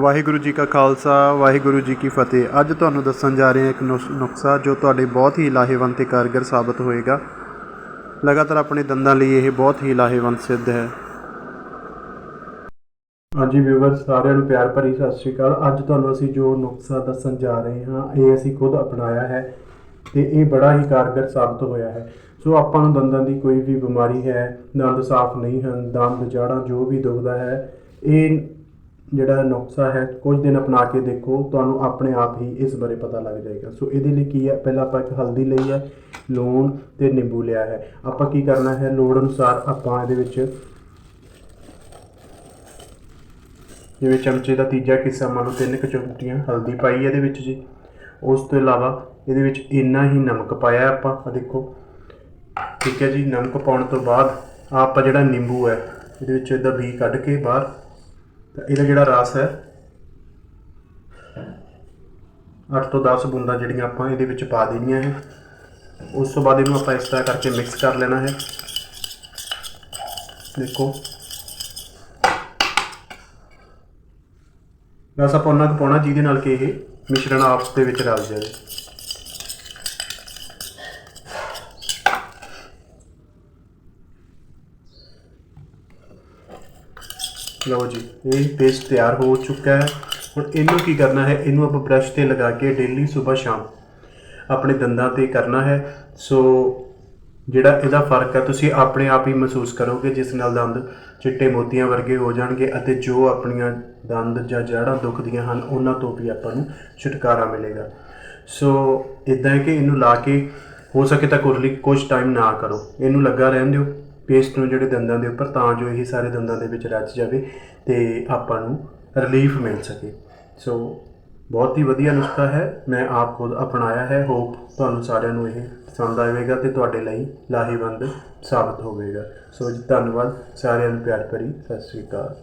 ਵਾਹਿਗੁਰੂ ਜੀ ਕਾ ਖਾਲਸਾ, ਵਾਹਿਗੁਰੂ ਜੀ ਕੀ ਫਤਿਹ। ਅੱਜ ਤੁਹਾਨੂੰ ਦੱਸਣ ਜਾ ਰਹੇ ਹਾਂ ਇੱਕ ਨੁਸ- ਨੁਸਖਾ ਜੋ ਤੁਹਾਡੇ ਬਹੁਤ ਹੀ ਲਾਹੇਵੰਦ ਤੇ ਕਾਰਗਰ ਸਾਬਤ ਹੋਏਗਾ। ਲਗਾਤਾਰ ਆਪਣੇ ਦੰਦਾਂ ਲਈ ਇਹ ਬਹੁਤ ਹੀ ਲਾਹੇਵੰਦ ਸਿੱਧ ਹੈ। ਹਾਂਜੀ ਵੀਵਰ ਸਾਰਿਆਂ ਨੂੰ ਪਿਆਰ ਭਰੀ ਸਤਿ ਸ਼੍ਰੀ ਅਕਾਲ। ਅੱਜ ਤੁਹਾਨੂੰ ਅਸੀਂ ਜੋ ਨੁਸਖਾ ਦੱਸਣ ਜਾ ਰਹੇ ਹਾਂ, ਇਹ ਅਸੀਂ ਖੁਦ ਅਪਣਾਇਆ ਹੈ ਤੇ ਇਹ ਬੜਾ ਹੀ ਕਾਰਗਰ ਸਾਬਤ ਹੋਇਆ ਹੈ। ਸੋ ਆਪਾਂ ਨੂੰ ਦੰਦਾਂ ਦੀ ਕੋਈ ਵੀ ਬਿਮਾਰੀ ਹੈ, ਦੰਦ ਸਾਫ਼ ਨਹੀਂ ਹਨ, ਦੰਦ, ਜੜਾਂ ਜੋ ਵੀ ਦੁਖਦਾ ਹੈ, ਇਹ ਜਿਹੜਾ ਨੁਕਸਾ ਹੈ, ਕੁਝ ਦਿਨ ਅਪਣਾ ਕੇ ਦੇਖੋ, ਤੁਹਾਨੂੰ ਆਪਣੇ ਆਪ ਹੀ ਇਸ ਬਾਰੇ ਪਤਾ ਲੱਗ ਜਾਏਗਾ। ਸੋ ਇਹਦੇ ਲਈ ਕੀ ਹੈ? ਪਹਿਲਾਂ ਆਪਾਂ ਇੱਕ ਹਲਦੀ ਲਈ ਹੈ, ਲੂਣ ਤੇ ਨਿੰਬੂ ਲਿਆ ਹੈ। ਆਪਾਂ ਕੀ ਕਰਨਾ ਹੈ? ਲੋੜ ਅਨੁਸਾਰ ਆਪਾਂ ਇਹਦੇ ਵਿੱਚ ਜਿਵੇਂ ਚਮਚੇ ਦਾ ਤੀਜਾ ਹਿੱਸਾ ਮੰਨ ਲਓ, ਤਿੰਨ ਕੁ ਚਮਚੀਆਂ ਹਲਦੀ ਪਾਈ ਇਹਦੇ ਵਿੱਚ ਜੀ। ਉਸ ਤੋਂ ਇਲਾਵਾ ਇਹਦੇ ਵਿੱਚ ਇੰਨਾ ਹੀ ਨਮਕ ਪਾਇਆ ਆਪਾਂ ਆ ਦੇਖੋ। ਠੀਕ ਹੈ ਜੀ, ਨਮਕ ਪਾਉਣ ਤੋਂ ਬਾਅਦ ਆਪਾਂ ਜਿਹੜਾ ਨਿੰਬੂ ਹੈ, ਇਹਦੇ ਵਿੱਚ ਇਹਦਾ ਬੀ ਕੱਢ ਕੇ ਬਾਹਰ ਤਾਂ ਇਹਦਾ ਜਿਹੜਾ ਰਸ ਹੈ 8 ਤੋਂ 10 ਬੂੰਦਾਂ ਜਿਹੜੀਆਂ ਆਪਾਂ ਇਹਦੇ ਵਿੱਚ ਪਾ ਦੇਣੀਆਂ ਹੈ ਉਸ ਤੋਂ ਬਾਅਦ ਇਹਨੂੰ ਆਪਾਂ ਇਸ ਤਰ੍ਹਾਂ ਕਰਕੇ ਮਿਕਸ ਕਰ ਲੈਣਾ ਹੈ ਦੇਖੋ। ਰਸ ਆਪਾਂ ਉਹਨਾਂ ਕੁ ਪਾਉਣਾ ਜਿਹਦੇ ਨਾਲ ਕਿ ਇਹ ਮਿਸ਼ਰਣ ਆਪਸ ਦੇ ਵਿੱਚ ਰਲ ਜਾਵੇ। ਲਓ ਜੀ, ਇਹ ਪੇਸਟ ਤਿਆਰ ਹੋ ਚੁੱਕਾ ਹੈ। ਹੁਣ ਇਹਨੂੰ ਕੀ ਕਰਨਾ ਹੈ? ਇਹਨੂੰ ਆਪਾਂ ਬ੍ਰਸ਼ ਤੇ ਲਗਾ ਕੇ ਡੇਲੀ ਸਵੇਰ ਸ਼ਾਮ ਆਪਣੇ ਦੰਦਾਂ ਤੇ ਕਰਨਾ ਹੈ। ਸੋ ਜਿਹੜਾ ਇਹਦਾ ਫ਼ਰਕ ਹੈ, ਤੁਸੀਂ ਆਪਣੇ ਆਪ ਹੀ ਮਹਿਸੂਸ ਕਰੋਗੇ, ਜਿਸ ਨਾਲ ਦੰਦ ਚਿੱਟੇ ਮੋਤੀਆਂ ਵਰਗੇ ਹੋ ਜਾਣਗੇ ਅਤੇ ਜੋ ਆਪਣੀਆਂ ਦੰਦ ਜਾਂ ਜੜ੍ਹਾਂ ਦੁਖਦੀਆਂ ਹਨ, ਉਹਨਾਂ ਤੋਂ ਵੀ ਆਪਾਂ ਨੂੰ ਛੁਟਕਾਰਾ ਮਿਲੇਗਾ। ਸੋ ਇਦਾਂ ਹੈ ਕਿ ਇਹਨੂੰ ਲਾ ਕੇ, ਹੋ ਸਕੇ ਤਾਂ ਕੁਰਲੀ ਕੁਝ ਟਾਈਮ ਨਾ ਕਰੋ। ਇਹਨੂੰ ਲੱਗਾ ਰਹਿਣ ਦਿਓ। ਪੇਸਟ ਨੂੰ ਜਿਹੜੇ ਦੰਦਾਂ ਦੇ ਉੱਪਰ, ਤਾਂ ਜੋ ਇਹ ਸਾਰੇ ਦੰਦਾਂ ਦੇ ਵਿੱਚ ਰਚ ਜਾਵੇ ਤੇ ਆਪਾਂ ਨੂੰ ਰਿਲੀਫ ਮਿਲ ਸਕੇ। ਸੋ ਬਹੁਤ ਹੀ ਵਧੀਆ ਨੁਸਖਾ ਹੈ। ਮੈਂ ਆਪ ਖੁਦ ਅਪਣਾਇਆ ਹੈ। ਹੋਪ ਤੁਹਾਨੂੰ ਸਾਰਿਆਂ ਨੂੰ ਇਹ ਪਸੰਦ ਆਵੇਗਾ ਤੇ ਤੁਹਾਡੇ ਲਈ ਲਾਹੇਵੰਦ ਸਾਬਤ ਹੋਵੇਗਾ। ਸੋ ਜੀ ਧੰਨਵਾਦ। ਸਾਰਿਆਂ ਨੂੰ ਪਿਆਰ ਭਰੀ ਸਤਿ ਸ੍ਰੀ ਅਕਾਲ।